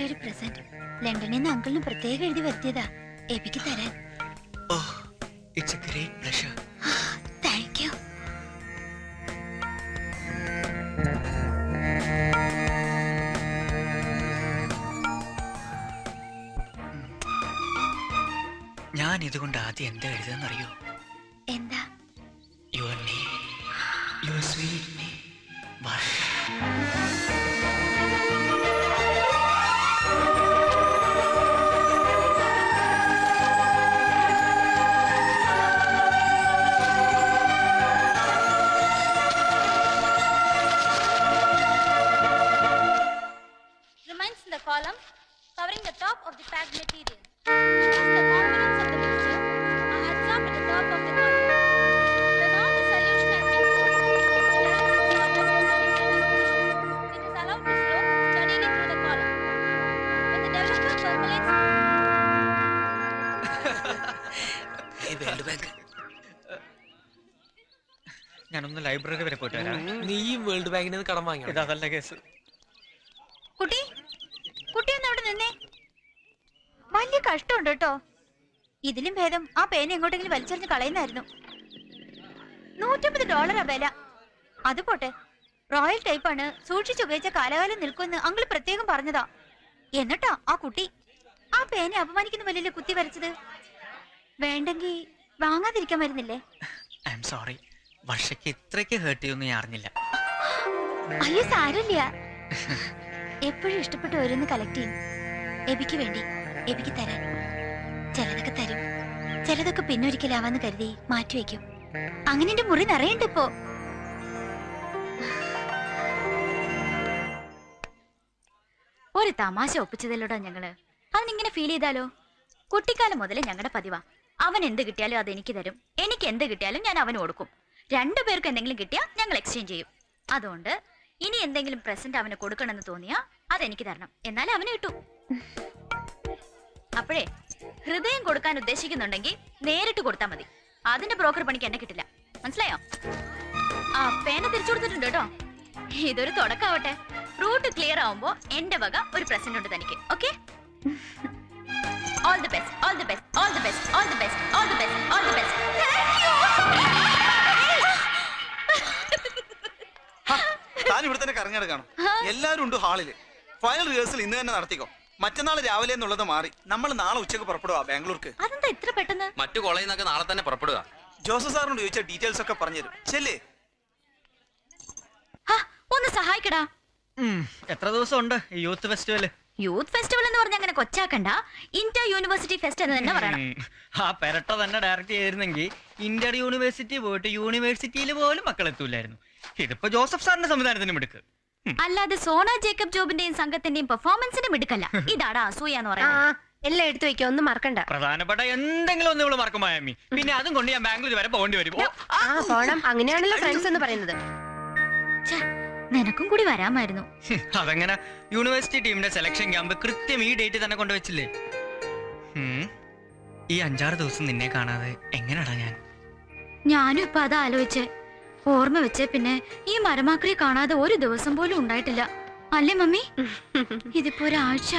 എന്റെ ഒരു പ്രസന്റ്. ലണ്ടനിൽ നിന്ന് അങ്കിളിന് പ്രത്യേകം എഴുതി വരുത്തിയതാ. എബിക്ക് തരാൻ. ഓ it's a great pleasure thank you ഞാൻ ഇതുകൊണ്ട് ആദ്യം എന്താ എഴുതാന്നറിയോ ഞാനൊന്ന് ലൈബ്രറി വരെ പോയിട്ട് വരാം. നീയും വേൾഡ് ബാങ്കിന് നിന്ന് കടം വാങ്ങി അതല്ല കേസ് കുട്ടി കുട്ടി ഒന്ന് അവിടെ നിന്നേ. വലിയ കഷ്ടമുണ്ട് കേട്ടോ. ഇതിലും ഭേദം ആ പേന എങ്ങോട്ടെങ്കിലും വലിച്ചെറിഞ്ഞ് കളയുന്നായിരുന്നു നൂറ്റമ്പത് ഡോളറാ വില. അത് പോട്ടെ. റോയൽ ടൈപ്പാണ് സൂക്ഷിച്ചുപയോഗിച്ച കാലകാലം നിൽക്കുമെന്ന് അങ്കിൾ പ്രത്യേകം പറഞ്ഞതാ. എന്നിട്ടാ ആ കുട്ടി ആ പേനെ അപമാനിക്കുന്ന വലിയ കുത്തി വരച്ചത്? വേണ്ടെങ്കി വാങ്ങാതിരിക്കാൻ വരുന്നില്ലേ? ഐ എം സോറി വർഷയ്ക്ക് ഇത്രയ്ക്ക് ഹേർട്ട് ചെയ്യുമെന്ന് ഞാൻ അറിഞ്ഞില്ല. അയ്യോ സാരമില്ല എപ്പോഴും ഇഷ്ടപ്പെട്ട ഓരോന്ന് കളക്ട് ചെയ്യും. എബിക്ക് വേണ്ടി എബിക്ക് തരാൻ. ചിലതൊക്കെ തരും. ചിലതൊക്കെ പിന്നൊരിക്കലാവാന്ന് കരുതി മാറ്റിവെക്കും അങ്ങനെ എന്റെ മുറി നിറയുണ്ട് ഇപ്പോ. ഒരു തമാശ ഒപ്പിച്ചതല്ലോടാ ഞങ്ങൾ. അതിനിങ്ങനെ ഫീൽ ചെയ്താലോ? കുട്ടിക്കാലം മുതലേ ഞങ്ങളുടെ പതിവാ. അവൻ എന്ത് കിട്ടിയാലും അത് എനിക്ക് തരും. എനിക്ക് എന്ത് കിട്ടിയാലും ഞാൻ അവന് കൊടുക്കും. രണ്ടു പേർക്ക് എന്തെങ്കിലും കിട്ടിയാൽ ഞങ്ങൾ എക്സ്ചേഞ്ച് ചെയ്യും. അതുകൊണ്ട് ഇനി എന്തെങ്കിലും പ്രസന്റ് അവന് കൊടുക്കണമെന്ന് തോന്നിയാ അതെനിക്ക് തരണം. എന്നാലേ അവന് കിട്ടൂ. അപ്പോഴേ ഹൃദയം കൊടുക്കാൻ ഉദ്ദേശിക്കുന്നുണ്ടെങ്കിൽ നേരിട്ട് കൊടുത്താൽ മതി. അതിന്റെ ബ്രോക്കർ പണിക്ക് എന്നെ കിട്ടില്ല. മനസ്സിലായോ? ആ പേന തിരിച്ചു കൊടുത്തിട്ടുണ്ട് കേട്ടോ. ഇതൊരു തുടക്കാവട്ടെ റൂട്ട് ക്ലിയർ ആവുമ്പോ എന്റെ വക ഒരു പ്രസന്റ് ഉണ്ട് തനിക്ക്. Okay all the best all the best all the best all the best all the best all the best താൻ ഇവിടെ തന്നെ കറങ്ങിയെടുക്കണം എല്ലാവരും ഉണ്ട് ഹാളിൽ. ഫൈനൽ റിഹേഴ്സൽ ഇന്ന് തന്നെ നടത്തിക്കോ. മറ്റന്നാൾ രാവിലെ എന്നുള്ളത് മാറി. നമ്മൾ നാളെ ഉച്ചയ്ക്ക് പുറപ്പെടുക ബാംഗ്ലൂർക്ക്. അതെന്താ ഇത്ര പെട്ടെന്ന്? മറ്റു കോളേജിൽ നിന്നൊക്കെ നാളെ തന്നെ പുറപ്പെടുക ജോസഫ് സാറിനോട് ചോദിച്ച ഡീറ്റെയിൽസ് ഒക്കെ പറഞ്ഞുതരും ചെല്ലേ. ഒന്ന് സഹായിക്കടാ. എത്ര ദിവസം ഉണ്ട് ഈ യൂത്ത് ഫെസ്റ്റിവൽ? യൂത്ത് ഫെസ്റ്റിവൽ എന്ന് പറഞ്ഞ അങ്ങനെ കൊച്ചാക്കണ്ട. ഇന്റർ യൂണിവേഴ്സിറ്റി ഫെസ്റ്റ് എന്ന് തന്നെ പറയണം. ആ പെരട്ട തന്നെ ഡയറക്റ്റ് ചെയ്തിരുന്നെങ്കിൽ ഇന്റർ യൂണിവേഴ്സിറ്റി പോയിട്ട് യൂണിവേഴ്സിറ്റിയിൽ പോലും മക്കൾ എത്തൂലായിരുന്നു ഇതിപ്പോ ജോസഫ് സാറിന്റെ സംവിധാനത്തിന് മിടുക്ക്. അല്ലാതെ സോണ ജേക്കബ് ജോബിന്റെയും സംഘത്തിന്റെയും പെർഫോമൻസിനും മിടുക്കല്ല. ഇതാടാ അസൂയ എന്ന് ആ പറയുന്നത് എല്ലാം എടുത്തു വെക്കോ ഒന്നും മറക്കണ്ട. പ്രധാനപ്പെട്ട എന്തെങ്കിലും ഒന്ന് ഇവൾ മറക്കും മായാമി പിന്നെ അതും കൊണ്ട് ഞാൻ ബാംഗ്ലൂർ വരെ പോകേണ്ടി വരും. ഓ, ആ പോണം. അങ്ങനെയാണല്ലോ ഫ്രണ്ട്സ് എന്ന് പറയുന്നത്. ഛെ, നിനക്കും കൂടി വരാമായിരുന്നു. ഹും, അതെങ്ങനെ യൂണിവേഴ്സിറ്റി ടീമിന്റെ സെലക്ഷൻ ക്യാമ്പ് കൃത്യം ഈ ഡേറ്റ് തന്നെ കൊണ്ടുവച്ചില്ലേ? ഈ അഞ്ചാറ് ദിവസം നിന്നെ കാണാതെ എങ്ങനെയാടാ ഞാൻ? ഞാനും ഇപ്പൊ അത് ആലോചിച്ച് ഓർമ്മ വെച്ചേ പിന്നെ ഈ മരമാക്രിയെ കാണാതെ ഒരു ദിവസം പോലും ഉണ്ടായിട്ടില്ല. അല്ലേ മമ്മി? ഇതിപ്പോ ഒരാഴ്ച?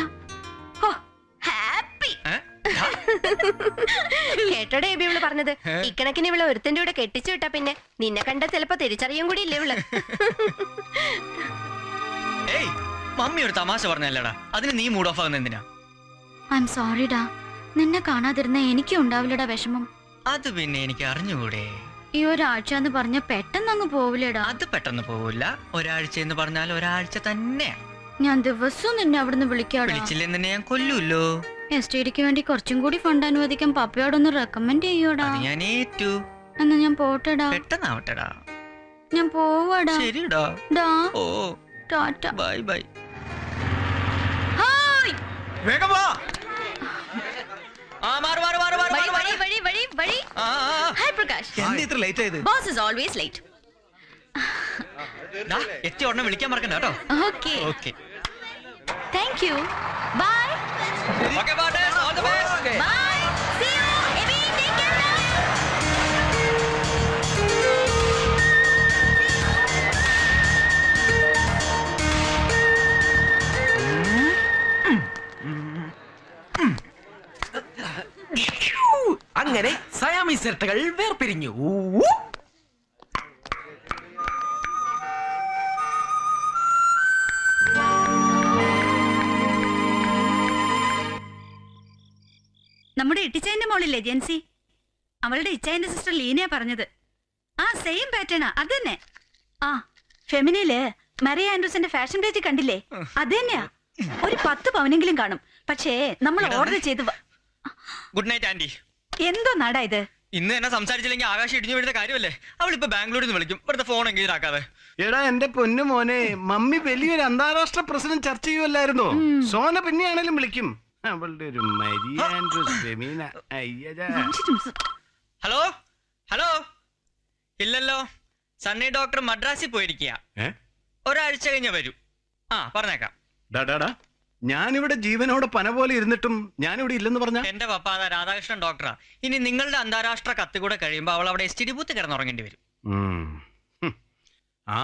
കേട്ടോടെ എബി ഇവൾ പറഞ്ഞത്. ഇക്കണക്കിന് ഇവൾ ഒരുത്തന്റെ കൂടെ കെട്ടിച്ചു വിട്ടാ പിന്നെ നിന്നെ കണ്ട ചിലപ്പോ തിരിച്ചറിയും കൂടി ഇല്ലേ ഇവൾ? ഏയ് മമ്മി ഒരു തമാശ പറഞ്ഞല്ലടാ അതിന് നീ മൂഡ് ഓഫ് ആകുന്ന എന്തിനാ? ഐ എം സോറിഡാ നിന്നെ കാണാതിരുന്ന എനിക്കും ഉണ്ടാവില്ലടാ വിഷമം. അത് പിന്നെ എനിക്ക് അറിഞ്ഞുകൂടെ? ഈ ഒരാഴ്ച എന്ന് പറഞ്ഞ പെട്ടെന്ന് അങ്ങ് പോവില്ലേടാ. അത് പെട്ടെന്ന് പോവില്ല. ഒരാഴ്ച എന്ന് പറഞ്ഞാൽ ഒരാഴ്ച തന്നെ ഞാൻ ദിവസവും നിന്നെ അവിടുന്ന് വിളിക്കാടാ. വിളിച്ചില്ലെന്ന് തന്നെ ഞാൻ കൊല്ലൂല്ലോ. എസ് ടിക്ക് വേണ്ടി കുറച്ചും കൂടി ഫണ്ട് അനുവദിക്കാൻ പപ്പയോടൊന്ന് റെക്കമെൻഡ് ചെയ്യോടാ. അത് ഞാൻ ഏറ്റു. എന്നാ ഞാൻ പോട്ടെടാ. പെട്ടെന്നാവട്ടെടാ. ഞാൻ പോവാടാ. ശരിടാ ഡാ. ഓ. ടാറ്റ. Bye bye. ഹായ്. വേഗം വാ. ആ. മാറ് മാറ്. പ്രകാശ് എന്താ ഇത്ര ലേറ്റ് ആയത്? ബോസ് ഇസ് ഓൾവേസ് ലേറ്റ് ദാ, എത്തിയ ഉടനെ വിളിക്കാൻ മറക്കണ്ട കേട്ടോ. Okay okay thank you bye okay bye മാമിസിരട്ടകൾ വേർപിരിഞ്ഞു. നമ്മുടെ ഇട്ടിച്ചതിന്റെ മോളില്ലേ ജെൻസി? അവളുടെ ഇച്ചായന്റെ സിസ്റ്റർ ലീനയാ പറഞ്ഞത്. ആ സെയിം പാറ്റേണാ അത് തന്നെ ആ ഫെമിനിൽ മറിയ ആൻഡ്രൂസിന്റെ ഫാഷൻ പേജ് കണ്ടില്ലേ? അത് തന്നെയാ ഒരു പത്ത് പവനെങ്കിലും കാണും. പക്ഷേ നമ്മൾ ഓർഡർ ചെയ്ത് വ- ഗുഡ് നൈറ്റ് ആന്റി. എന്തോ നാടാ ഇത്? ഇന്ന് എന്നെ സംസാരിച്ചില്ലെങ്കിൽ ആകാശം ഇടിഞ്ഞു വീഴുന്ന കാര്യമല്ലേ? അവളിപ്പോ ബാംഗ്ലൂരിൽ നിന്ന് വിളിക്കും. ഇവിടുത്തെ ഫോൺ എങ്കിലും ആക്കാതെ എടാ എന്റെ പൊന്നു മോനെ മമ്മി വലിയൊരു അന്താരാഷ്ട്ര പ്രസിഡന്റ് ചർച്ച ചെയ്യുമല്ലായിരുന്നോ സോന പിന്നെയാണേലും വിളിക്കും. അവളുടെ ഒരു. ഹലോ? ഹലോ? ഇല്ലല്ലോ. സണ്ണി ഡോക്ടർ മദ്രാസിൽ പോയിരിക്കുക ഒരാഴ്ച കഴിഞ്ഞ വരൂ. ആ പറഞ്ഞേക്കാം. ഡാ, ഡാ, ഡാ. ഞാനിവിടെ ജീവനോട് പന പോലെ ഇരുന്നിട്ടും ഞാനിവിടെ ഇല്ലെന്ന് പറഞ്ഞ? എന്റെ പപ്പ അതാ രാധാകൃഷ്ണൻ ഡോക്ടറാ. ഇനി നിങ്ങളുടെ അന്താരാഷ്ട്ര കത്ത് കൂടെ കഴിയുമ്പോൾ അവൾ അവിടെ എസ് ടി ഡി ബൂത്ത് കിടന്നുറങ്ങേണ്ടി വരും. ആ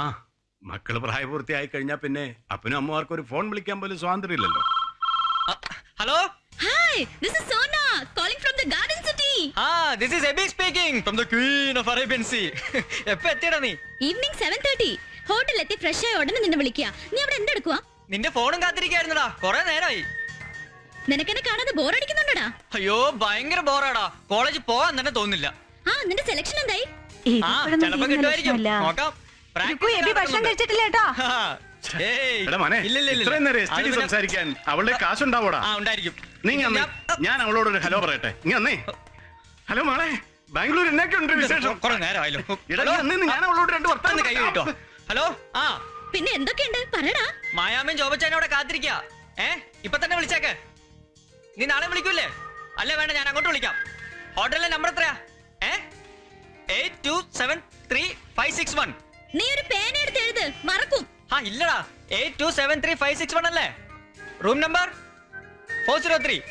മക്കൾ പ്രായപൂർത്തിയായി കഴിഞ്ഞാ പിന്നെ അപ്പനും അമ്മമാർക്കും ഒരു ഫോൺ വിളിക്കാൻ പോലും സ്വാതന്ത്ര്യമില്ലല്ലോ ഇല്ലല്ലോ. Hello? Hi this is Sona calling from the garden city ആ this is Abi speaking from the queen of Arabian sea എപ്പോ എത്തിയടാ നീ? ഈവനിങ് സെവൻ തേർട്ടി ഹോട്ടലിലെത്തി ഫ്രഷ് ആയ ഉടനെ നിന്നെ വിളിക്കുക നീ അവിടെ എന്തെടുക്കുക നിന്റെ ഫോണും കാത്തിരിക്കായിരുന്നടാ കൊറേ നേരമായി നിനക്കെന്നെ കാണാതെ ബോറടിക്കുന്നുണ്ടടാ. അയ്യോ ഭയങ്കര ബോറാടാ. കോളേജ് പോവാൻ തന്നെ തോന്നില്ല ആ നിന്റെ സെലക്ഷൻ എന്തായി? ആ ചിലപ്പോ കിട്ടുമായിരിക്കും. നോക്കാം. സംസാരിക്കാൻ അവളുടെ കാശുണ്ടാവോടാ? നീ ഞാൻ- അവളോട് ഒരു ഹലോ പറയട്ടെ. ഇങ്ങനെ ഹലോ മോളെ ബാംഗ്ലൂർ എന്നൊക്കെ ഉണ്ട് വിശേഷം. ഞാൻ അവളോട് രണ്ട് വർത്തമാനം വർത്താനം കൈ കിട്ടോ ഹലോ ആ. പിന്നെ എന്തൊക്കെയുണ്ട്? പറയടാ. മായാമൻ ജോബച്ചാനും അവിടെ കാത്തിരിക്ക. ഏ? ഇപ്പൊ തന്നെ വിളിച്ചേക്ക്. നീ നാളെ വിളിക്കൂലേ അല്ല വേണ്ട ഞാൻ അങ്ങോട്ട് വിളിക്കാം. ഹോട്ടലിലെ നമ്പർ എത്രയാ? ഏ? Eight two seven three five six one. നീ ഒരു പേന എടുത്ത് എഴുത്. മറക്കും. ആ ഇല്ലടാ. Eight two seven three five six one അല്ലേ? Room number four zero three.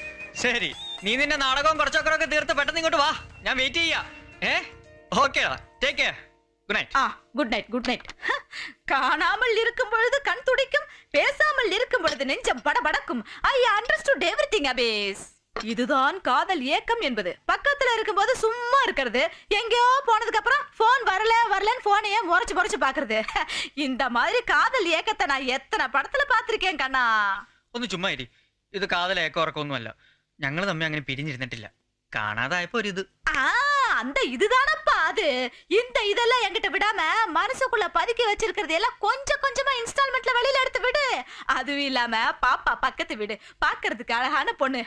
ശരി. നീ നിന്റെ നാടകവും കുറച്ചൊക്കെ തീർത്ത് പെട്ടെന്ന് ഇങ്ങോട്ട് വാ. ഞാൻ വെയിറ്റ് ചെയ്യാ. ഏ? ഓക്കേടാ ടേക്ക് കെയർ ഗുഡ് നൈറ്റ് ஆ குட் நைட் குட் நைட் காணாமல் இருக்கும் பொழுது கண் துடிக்கும் பேசாமல் இருக்கும் பொழுது நெஞ்சம் படபடக்கும் ஐ அண்டர்ஸ்டுட் எவ்ரிதிங் அபேஸ் இதுதான் காதல் ஏக்கம் என்பது பக்கத்துல இருக்கும்போது சும்மா இருக்கிறது எங்கேயோ போனதுக்கு அப்புறம் போன் வரல வரலன்னு போனையே முறைச்சு முறைச்சு பாக்குறது இந்த மாதிரி காதல் ஏக்கத்தை நான் எத்தனை படத்துல பாத்திருக்கேன் கண்ணா ഒന്ന് ചുമ്മാ ഇരി ഇത് കാതലേക്ക ഉറക്കമൊന്നുമല്ല ഞങ്ങൾ തമ്മിൽ അങ്ങനെ പിരിഞ്ഞിരുന്നിട്ടില്ല காணாதாய்ப்போ ஒரு இது அந்த இதுதானப்பா அது. இந்த இதெல்லாம் என்கிட்ட விடாம மனசுக்குள்ள பதுக்கி வச்சிருக்கிறது எல்லாம் கொஞ்சம் கொஞ்சமா இன்ஸ்டால்மெண்ட்ல வெளியில எடுத்து விடு. அதுவும் இல்லாம பாப்பா பக்கத்து வீடு. பாக்குறதுக்கு அழகான பொண்ணு.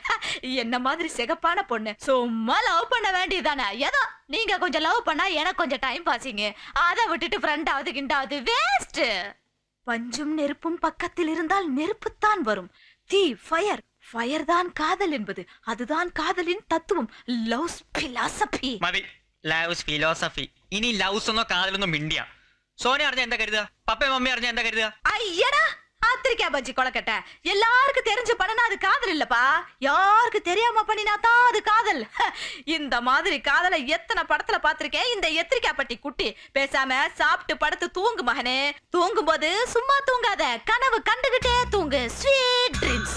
என்ன மாதிரி சிகப்பான பொண்ணு. சும்மா லவ் பண்ண வேண்டியதானே ஏதோ நீங்க கொஞ்சம் லவ் பண்ணா எனக்கு கொஞ்சம் டைம் பாசிங்க அதை விட்டுட்டு ஃப்ரெண்ட் கிண்டாவது வேஸ்ட் பஞ்சும் நெருப்பும் பக்கத்தில் இருந்தால் நெருப்புத்தான் வரும். தீ ஃபயர் ஃபயர் தான் காதல் என்பது அதுதான் காதலின் தத்துவம் லவ் பிலாசபி മതി ലവ്സ് ഫിലോസഫി ഇനി ലവ്സ് ഒന്നോ കാതലൊന്നോ മിണ്ടിയ സോന അറിഞ്ഞ എന്താ കരുതുക പപ്പയും മമ്മി അറിഞ്ഞ എന്താ കരുതുക ஐயடா ஆத்திரிக்கா பஜ்ஜி கொலக்கட்டை எல்லாருக்கும் தெரிஞ்சு பண்ணனா அது காதல் இல்லப்பா யாருக்கு தெரியாம பண்ணினா தான் அது காதல் ஹ, இந்த மாதிரி காதலை எத்தனை படத்துல பாத்திருக்கேன் இந்த எத்திரிக்கா பட்டி குட்டி பேசாம சாப்பிட்டு படுத்து தூங்கு மகனே தூங்கும் போது சும்மா தூங்காத கனவு கண்டுகிட்டே தூங்கு sweet dreams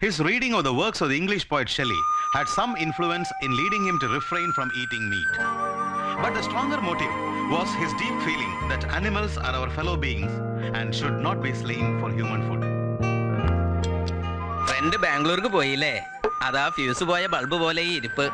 His reading of the works of the English poet Shelley had some influence in leading him to refrain from eating meat. But the stronger motive was his deep feeling that animals are our fellow beings and should not be slain for human food. Friend ബാംഗ്ലൂർക്ക് പോയില്ലേ അതാ fuse പോയ bulb പോലെ ഈ ഇരിപ്പ്